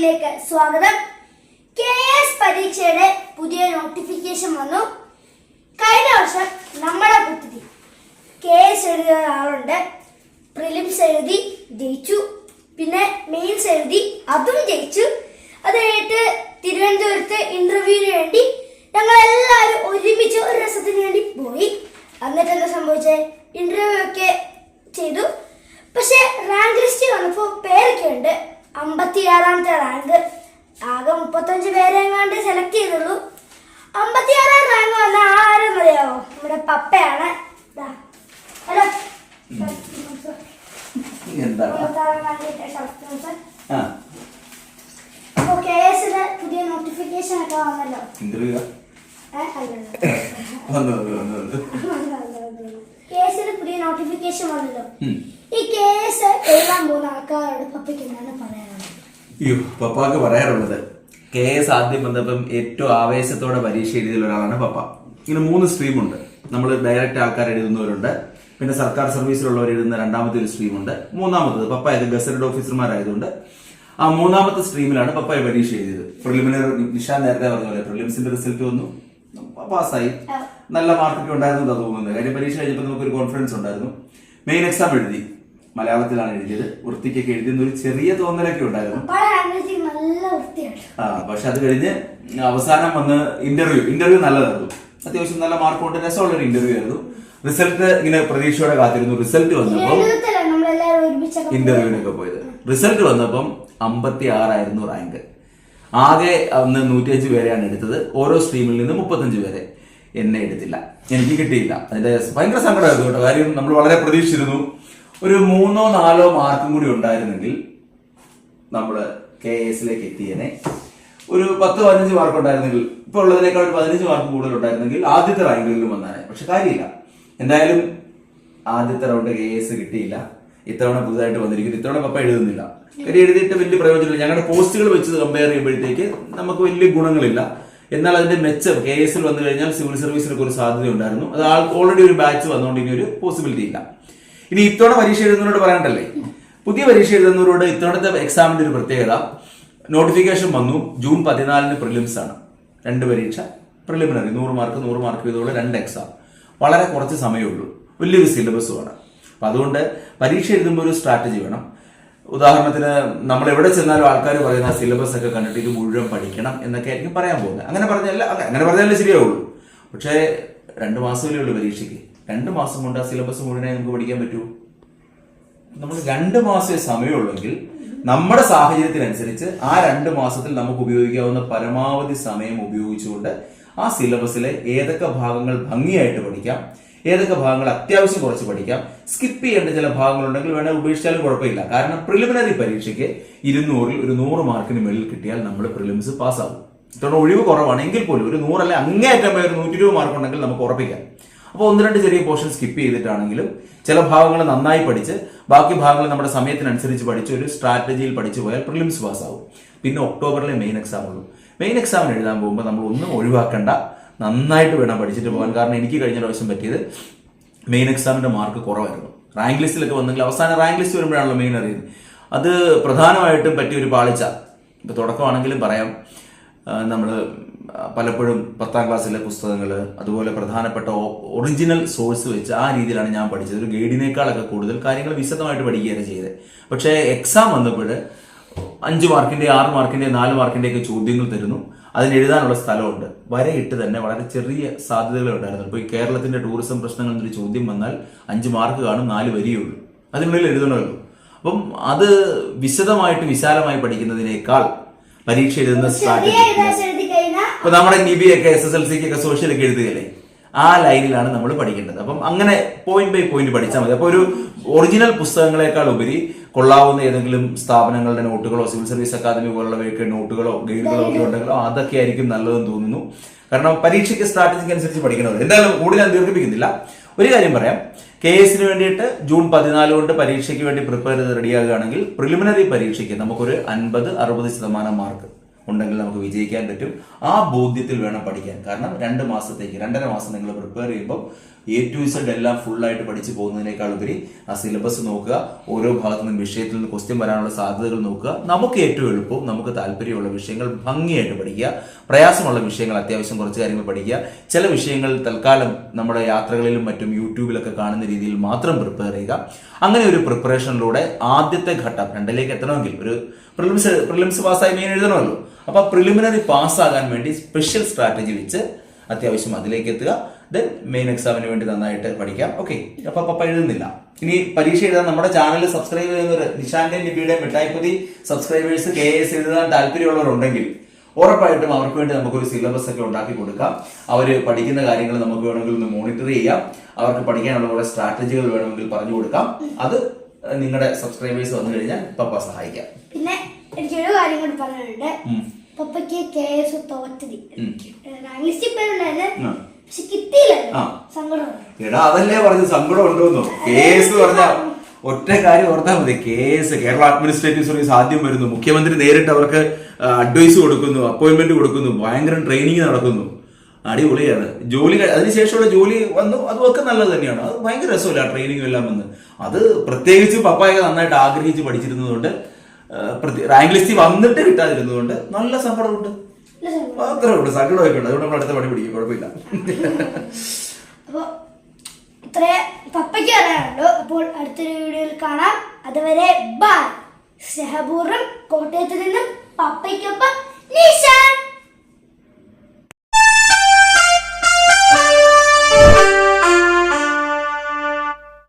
വീഡിയോയിലേക്ക് സ്വാഗതം. K S പരീക്ഷയുടെ പുതിയ നോട്ടിഫിക്കേഷൻ വന്നു. കഴിഞ്ഞ വർഷം നമ്മുടെ കുട്ടി കെ എസ് എഴുതിയ ഒരാളുണ്ട്. പ്രിലിംസ് എഴുതി ജയിച്ചു. പിന്നെ മെയിൻസ് എഴുതി അതും ജയിച്ചു. അത് കഴിഞ്ഞിട്ട് തിരുവനന്തപുരത്ത് ഇന്റർവ്യൂവിന് വേണ്ടി ഞങ്ങൾ എല്ലാവരും ഒരുമിച്ച് ഒരു രസത്തിന് വേണ്ടി പോയി. എന്നിട്ട് എന്താ സംഭവിച്ചത് ഇന്റർവ്യൂ ഒക്കെ ചെയ്തു. പക്ഷെ റാങ്ക് ലിസ്റ്റ് വന്നപ്പോ പേരൊക്കെ ഉണ്ട് അമ്പത്തിയാറാമത്തെ റാങ്ക് ആകെ മുപ്പത്തഞ്ച് പേരെ എങ്ങാണ്ട് സെലക്ട് ചെയ്തുള്ളൂ. അമ്പത്തിയാറാം റാങ്ക് വന്ന ആരെന്നറിയാവോ നമ്മുടെ പപ്പയാണ്. ഹലോ. അപ്പൊ കെ എസിന് പുതിയ നോട്ടിഫിക്കേഷൻ ഒക്കെ വന്നല്ലോ. കേസിന് പുതിയ നോട്ടിഫിക്കേഷൻ വന്നല്ലോ. ഈ കേസ് എഴുതാൻ മൂന്ന് ആൾക്കാരോട് പപ്പയ്ക്ക് എന്താണ് പറയാനുള്ളത്? അയ്യോ പപ്പാക്ക് പറയാറുള്ളത്. കെ എസ് ആദ്യം വന്നപ്പം ഏറ്റവും ആവേശത്തോടെ പരീക്ഷ എഴുതിയ ഒരാളാണ് പപ്പ. ഇങ്ങനെ മൂന്ന് സ്ട്രീമുണ്ട്. നമ്മൾ ഡയറക്റ്റ് ആൾക്കാർ എഴുതുന്നവരുണ്ട്. പിന്നെ സർക്കാർ സർവീസിലുള്ളവർ എഴുതുന്ന രണ്ടാമത്തെ ഒരു സ്ട്രീമുണ്ട്. മൂന്നാമത്തത് പപ്പ ഇത് ഗസറ്റഡ് ഓഫീസർമാരായതുകൊണ്ട്. ആ മൂന്നാമത്തെ സ്ട്രീമിലാണ് പപ്പ ഈ പരീക്ഷ എഴുതിയത്. പ്രിലിമിനറി നിഷാൻ നേരത്തെ പറഞ്ഞ പോലെ പ്രിലിംസിന്റെ റിസൾട്ട് വന്നു. പാസ്സായി. നല്ല മാർക്കൊക്കെ ഉണ്ടായിരുന്നു തോന്നുന്നത്. കാര്യം പരീക്ഷ കഴിഞ്ഞപ്പോൾ നമുക്കൊരു കോൺഫിഡൻസ് ഉണ്ടായിരുന്നു. മെയിൻ എക്സാം എഴുതി. മലയാളത്തിലാണ് എഴുതിയത്. വൃത്തിക്കൊക്കെ എഴുതിയെന്ന് ഒരു ചെറിയ തോന്നലൊക്കെ ഉണ്ടായിരുന്നു. ആ പക്ഷെ അത് കഴിഞ്ഞ് അവസാനം വന്ന് ഇന്റർവ്യൂ ഇന്റർവ്യൂ നല്ലതായിരുന്നു. അത്യാവശ്യം നല്ല മാർക്ക് കൊണ്ട് രസമുള്ള ഒരു ഇന്റർവ്യൂ ആയിരുന്നു. റിസൾട്ട് ഇങ്ങനെ പ്രതീക്ഷയോടെ കാത്തിരുന്നു. റിസൾട്ട് വന്നപ്പോൾ ഇന്റർവ്യൂവിനൊക്കെ പോയത്. റിസൾട്ട് വന്നപ്പം അമ്പത്തി ആറായിരുന്നു റാങ്ക് ആകെ അന്ന് നൂറ്റിയഞ്ച് പേരെയാണ് എടുത്തത്. ഓരോ സ്ട്രീമിൽ നിന്ന് മുപ്പത്തഞ്ച് പേരെ എന്നെ എടുത്തില്ല. എനിക്ക് കിട്ടിയില്ല. അതിന്റെ ഭയങ്കര സങ്കടമായിരുന്നു കേട്ടോ. കാര്യം നമ്മൾ വളരെ പ്രതീക്ഷിച്ചിരുന്നു. ഒരു മൂന്നോ നാലോ മാർക്കും കൂടി ഉണ്ടായിരുന്നെങ്കിൽ നമ്മൾ കെ എസിലേക്ക് എത്തിയേനെ. ഒരു പത്ത് പതിനഞ്ച് മാർക്ക് ഉണ്ടായിരുന്നെങ്കിൽ ഇപ്പൊ ഉള്ളതിനേക്കാൾ ഒരു പതിനഞ്ച് മാർക്ക് കൂടുതൽ ഉണ്ടായിരുന്നെങ്കിൽ ആദ്യത്തെ റാങ്കിലും വന്നാനെ. പക്ഷെ കാര്യമില്ല. എന്തായാലും ആദ്യത്തെ റൗണ്ട് കെ എസ് കിട്ടിയില്ല. ഇത്തവണ പുതുതായിട്ട് വന്നിരിക്കുന്നു. ഇത്തവണ പപ്പ എഴുതുന്നില്ല. കാര്യം എഴുതിയിട്ട് വലിയ പ്രയോജനമില്ല. ഞങ്ങളുടെ പോസ്റ്റുകൾ വെച്ച് കമ്പയർ ചെയ്യുമ്പോഴത്തേക്ക് നമുക്ക് വലിയ ഗുണങ്ങളില്ല. എന്നാൽ അതിന്റെ മെച്ചം കെ എസിൽ വന്നു കഴിഞ്ഞാൽ സിവിൽ സർവീസിനൊക്കെ ഒരു സാധ്യത ഉണ്ടായിരുന്നു അത് ആൾ ഓൾറെഡി ഒരു ബാച്ച് വന്നുകൊണ്ട് ഇനി ഒരു പോസിബിലിറ്റി ഇല്ല. ഇനി ഇത്തവണ പരീക്ഷ എഴുതുന്നവരോട് പറയണ്ടല്ലേ പുതിയ പരീക്ഷ എഴുതുന്നവരോട് ഇത്തവണത്തെ എക്സാമിന്റെ ഒരു പ്രത്യേകത നോട്ടിഫിക്കേഷൻ വന്നു ജൂൺ പതിനാലിന് പ്രിലിംസ് ആണ്. രണ്ട് പരീക്ഷ പ്രിലിമിനറി നൂറ് മാർക്ക് നൂറ് മാർക്ക് വീതമുള്ള രണ്ട് എക്സാം വളരെ കുറച്ച് സമയമുള്ളൂ. വലിയൊരു സിലബസുമാണ് അപ്പൊ അതുകൊണ്ട് പരീക്ഷ എഴുതുമ്പോൾ ഒരു സ്ട്രാറ്റജി വേണം. ഉദാഹരണത്തിന് നമ്മൾ എവിടെ ചെന്നാലും ആൾക്കാർ പറയുന്ന സിലബസ് ഒക്കെ കണ്ടിട്ട് ഇത് മുഴുവൻ പഠിക്കണം എന്നൊക്കെ ആയിരിക്കും പറയാൻ പോകുന്നത്. അങ്ങനെ പറഞ്ഞാൽ അല്ല, അങ്ങനെ പറഞ്ഞാലേ ശരിയാവുള്ളൂ. പക്ഷേ രണ്ട് മാസമല്ലേ ഉള്ളൂ പരീക്ഷയ്ക്ക്. രണ്ട് മാസം കൊണ്ട് ആ സിലബസ് മുഴുവനായി നമുക്ക് പഠിക്കാൻ പറ്റൂ? നമ്മൾ രണ്ട് മാസമേ സമയമുള്ളെങ്കിൽ നമ്മുടെ സാഹചര്യത്തിനനുസരിച്ച് ആ രണ്ട് മാസത്തിൽ നമുക്ക് ഉപയോഗിക്കാവുന്ന പരമാവധി സമയം ഉപയോഗിച്ചുകൊണ്ട് ആ സിലബസിലെ ഏതൊക്കെ ഭാഗങ്ങൾ ഭംഗിയായിട്ട് പഠിക്കാം ഏതൊക്കെ ഭാഗങ്ങൾ അത്യാവശ്യം കുറച്ച് പഠിക്കാം സ്കിപ്പ് ചെയ്യേണ്ട ചില ഭാഗങ്ങളുണ്ടെങ്കിൽ വേണേൽ ഉപേക്ഷിച്ചാലും കുഴപ്പമില്ല. കാരണം പ്രിലിമിനറി പരീക്ഷയ്ക്ക് ഇരുന്നൂറിൽ ഒരു നൂറ് മാർക്കിന് മുകളിൽ കിട്ടിയാൽ നമ്മൾ പ്രിലിംസ് പാസ്സാകും ഇത്തവണ ഒഴിവ് കുറവാണ്. എങ്കിൽ പോലും ഒരു നൂറല്ല അങ്ങേയറ്റം പോയ ഒരു നൂറ്റി ഇരുപത് മാർക്ക് ഉണ്ടെങ്കിൽ നമുക്ക് ഉറപ്പിക്കാം. അപ്പോൾ ഒന്ന് രണ്ട് ചെറിയ പോർഷൻ സ്കിപ്പ് ചെയ്തിട്ടാണെങ്കിലും ചില ഭാഗങ്ങൾ നന്നായി പഠിച്ച് ബാക്കി ഭാഗങ്ങൾ നമ്മുടെ സമയത്തിനനുസരിച്ച് പഠിച്ച് ഒരു സ്ട്രാറ്റജിയിൽ പഠിച്ചു പോയാൽ പ്രിലിംസ് പാസ്സാവും പിന്നെ ഒക്ടോബറിലെ മെയിൻ എക്സാം ഉള്ളൂ. മെയിൻ എക്സാമിന് എഴുതാൻ പോകുമ്പോൾ നമ്മൾ ഒന്നും ഒഴിവാക്കേണ്ട. നന്നായിട്ട് വേണം പഠിച്ചിട്ട് പോകാൻ. കാരണം എനിക്ക് കഴിഞ്ഞ പ്രാവശ്യം പറ്റിയത് മെയിൻ എക്സാമിന്റെ മാർക്ക് കുറവായിരുന്നു. റാങ്ക് ലിസ്റ്റിലൊക്കെ വന്നെങ്കിൽ അവസാനം റാങ്ക് ലിസ്റ്റ് വരുമ്പോഴാണല്ലോ മെയിൻ അറിയുന്നത്. അത് പ്രധാനമായിട്ടും പറ്റിയ ഒരു പാളിച്ച. ഇപ്പൊ തുടക്കമാണെങ്കിലും പറയാം. നമ്മൾ പലപ്പോഴും പത്താം ക്ലാസ്സിലെ പുസ്തകങ്ങൾ അതുപോലെ പ്രധാനപ്പെട്ട ഒറിജിനൽ സോഴ്സ് വെച്ച് ആ രീതിയിലാണ് ഞാൻ പഠിച്ചത്. ഒരു ഗൈഡിനേക്കാളൊക്കെ കൂടുതൽ കാര്യങ്ങൾ വിശദമായിട്ട് പഠിക്കുകയാണ് ചെയ്തത്. പക്ഷേ എക്സാം വന്നപ്പോൾ അഞ്ച് മാർക്കിന്റെ ആറ് മാർക്കിന്റെ നാല് മാർക്കിന്റെ ഒക്കെ ചോദ്യങ്ങൾ തരുന്നു. അതിന് എഴുതാനുള്ള സ്ഥലമുണ്ട്. വരയിട്ട് തന്നെ വളരെ ചെറിയ സാധ്യതകളെ ഉണ്ടായിരുന്നു ഇപ്പോൾ ഈ കേരളത്തിന്റെ ടൂറിസം പ്രശ്നങ്ങൾ എന്നൊരു ചോദ്യം വന്നാൽ അഞ്ച് മാർക്ക് കാണും നാല് വരിയേ അതിനുള്ളിൽ എഴുതണമല്ലോ. അപ്പം അത് വിശദമായിട്ട് വിശാലമായി പഠിക്കുന്നതിനേക്കാൾ പരീക്ഷ എഴുതുന്ന ഇപ്പൊ നമ്മുടെ നിബി ഒക്കെ എസ് എസ് എൽ സിക്ക് ഒക്കെ സോഷ്യൽ ഒക്കെ എഴുതുകയല്ലേ? ആ ലൈനിലാണ് നമ്മൾ പഠിക്കേണ്ടത്. അപ്പം അങ്ങനെ പോയിന്റ് ബൈ പോയിന്റ് പഠിച്ചാൽ മതി. അപ്പൊ ഒരു ഒറിജിനൽ പുസ്തകങ്ങളെക്കാൾ ഉപരി കൊള്ളാവുന്ന ഏതെങ്കിലും സ്ഥാപനങ്ങളുടെ നോട്ടുകളോ സിവിൽ സർവീസ് അക്കാദമി പോലുള്ളവയൊക്കെ നോട്ടുകളോ ഗൈഡുകളോ ഒക്കെ ഉണ്ടെങ്കിലോ അതൊക്കെ ആയിരിക്കും നല്ലതെന്ന് തോന്നുന്നു. കാരണം പരീക്ഷയ്ക്ക് സ്ട്രാറ്റജിക്ക് അനുസരിച്ച് പഠിക്കണമല്ലോ എന്തായാലും കൂടുതൽ ഞാൻ ദീർഘിപ്പിക്കുന്നില്ല. ഒരു കാര്യം പറയാം. കെ എസിന് വേണ്ടിയിട്ട് ജൂൺ പതിനാല് കൊണ്ട് പരീക്ഷയ്ക്ക് വേണ്ടി പ്രിപ്പയർ ചെയ്ത് റെഡിയാകുകയാണെങ്കിൽ പ്രിലിമിനറി പരീക്ഷയ്ക്ക് നമുക്കൊരു അൻപത് അറുപത് ശതമാനം മാർക്ക് ഉണ്ടെങ്കിൽ നമുക്ക് വിജയിക്കാൻ പറ്റും. ആ ബോധ്യത്തിൽ വേണം പഠിക്കാൻ. കാരണം രണ്ട് മാസത്തേക്ക് രണ്ടര മാസം നിങ്ങൾ പ്രിപ്പയർ ചെയ്യുമ്പോൾ എ ടു ഇസഡ് എല്ലാം ഫുൾ ആയിട്ട് പഠിച്ചു പോകുന്നതിനേക്കാൾ ഉപരി ആ സിലബസ് നോക്കുക ഓരോ ഭാഗത്തു നിന്നും വിഷയത്തിൽ നിന്ന് ക്വസ്റ്റ്യൻ വരാനുള്ള സാധ്യതകൾ നോക്കുക. നമുക്ക് ഏറ്റവും എളുപ്പവും നമുക്ക് താല്പര്യമുള്ള വിഷയങ്ങൾ ഭംഗിയായിട്ട് പഠിക്കുക. പ്രയാസമുള്ള വിഷയങ്ങൾ അത്യാവശ്യം കുറച്ച് കാര്യങ്ങൾ പഠിക്കുക. ചില വിഷയങ്ങൾ തൽക്കാലം നമ്മുടെ യാത്രകളിലും മറ്റും യൂട്യൂബിലൊക്കെ കാണുന്ന രീതിയിൽ മാത്രം പ്രിപ്പയർ ചെയ്യുക. അങ്ങനെ ഒരു പ്രിപ്പറേഷനിലൂടെ ആദ്യത്തെ ഘട്ടം രണ്ടിലേക്ക് എത്തണമെങ്കിൽ ഒരു പ്രിലിംസ് പ്രിലിംസ് പാസ്സായി മെയിൻ എഴുതണമല്ലോ. അപ്പോൾ പ്രിലിമിനറി പാസ്സാകാൻ വേണ്ടി സ്പെഷ്യൽ സ്ട്രാറ്റജി വെച്ച് അത്യാവശ്യം അതിലേക്ക് എത്തുക. ദെൻ മെയിൻ എക്സാമിന് വേണ്ടി നന്നായിട്ട് പഠിക്കാം. ഓക്കെ അപ്പൊ പപ്പ എഴുതുന്നില്ല. ഇനി പരീക്ഷ എഴുതാൻ നമ്മുടെ ചാനൽ സബ്സ്ക്രൈബ് ചെയ്യുന്നവർ നിഷാന്റെ നിബിയുടെ മിഠായിപ്പതി സബ്സ്ക്രൈബേഴ്സ് കെ എസ് എഴുതാൻ താല്പര്യമുള്ളവരുണ്ടെങ്കിൽ ഉറപ്പായിട്ടും അവർക്ക് വേണ്ടി നമുക്കൊരു സിലബസ് ഒക്കെ ഉണ്ടാക്കി കൊടുക്കാം. അവർ പഠിക്കുന്ന കാര്യങ്ങൾ നമുക്ക് വേണമെങ്കിൽ ഒന്ന് മോണിറ്റർ ചെയ്യാം. അവർക്ക് പഠിക്കാനുള്ള കുറെ സ്ട്രാറ്റജികൾ വേണമെങ്കിൽ പറഞ്ഞു കൊടുക്കാം. അത് നിങ്ങളുടെ സബ്സ്ക്രൈബേഴ്സ് വന്നു കഴിഞ്ഞാൽ പപ്പ സഹായിക്കാം. എനിക്കൊരു കാര്യം കൂടി പറയാനുണ്ട്. പപ്പയ്ക്ക് കെ എസ് തോറ്റതി. ഉം. റാങ്ക് ലിസ്റ്റിൽ പേരുണ്ടായിരുന്നു ആ. പക്ഷെ കിട്ടിയില്ല. എടാ അതല്ലേ പറഞ്ഞു സങ്കടം ഉണ്ടോന്നോ? കേസ് പറഞ്ഞ ഒറ്റ കാര്യം ഓർത്താൽ മതി. കേസ് കേരള അഡ്മിനിസ്ട്രേറ്റീവ് സർവീസ് ആദ്യം വരുന്നു. മുഖ്യമന്ത്രി നേരിട്ട് അവർക്ക് അഡ്വൈസ് കൊടുക്കുന്നു അപ്പോയിന്റ്മെന്റ് കൊടുക്കുന്നു ഭയങ്കര ട്രെയിനിങ് നടക്കുന്നു. അടിപൊളിയാണ്. ജോലി അതിനുശേഷമുള്ള ജോലി വന്നു. അതുമൊക്കെ നല്ലത് തന്നെയാണ്. അത് ഭയങ്കര രസമല്ല ട്രെയിനിങ്ങും എല്ലാം വന്ന്. അത് പ്രത്യേകിച്ച് പപ്പായൊക്കെ നന്നായിട്ട് ആഗ്രഹിച്ച് പഠിച്ചിരുന്നതുകൊണ്ട് റാങ്ക് ലിസ്റ്റ് വന്നിട്ട് കിട്ടാതിരുന്നതുകൊണ്ട് നല്ല സങ്കടമുണ്ട്. അത്രേ ഉള്ളൂ സങ്കടമൊക്കെ ഉണ്ട് അതുകൊണ്ട് നമ്മൾ അടുത്ത പണി പിടിക്കും. കുഴപ്പമില്ല. അപ്പൊ ഇത്രേ പപ്പയ്ക്ക് പറയാനുള്ളൂ. അപ്പോൾ അടുത്തൊരു വീഡിയോയിൽ കാണാം. അതുവരെ ബൈ സ്നേഹപൂർവം കോട്ടയത്ത് നിന്നും പപ്പയ്ക്കൊപ്പം നിഷാൻ.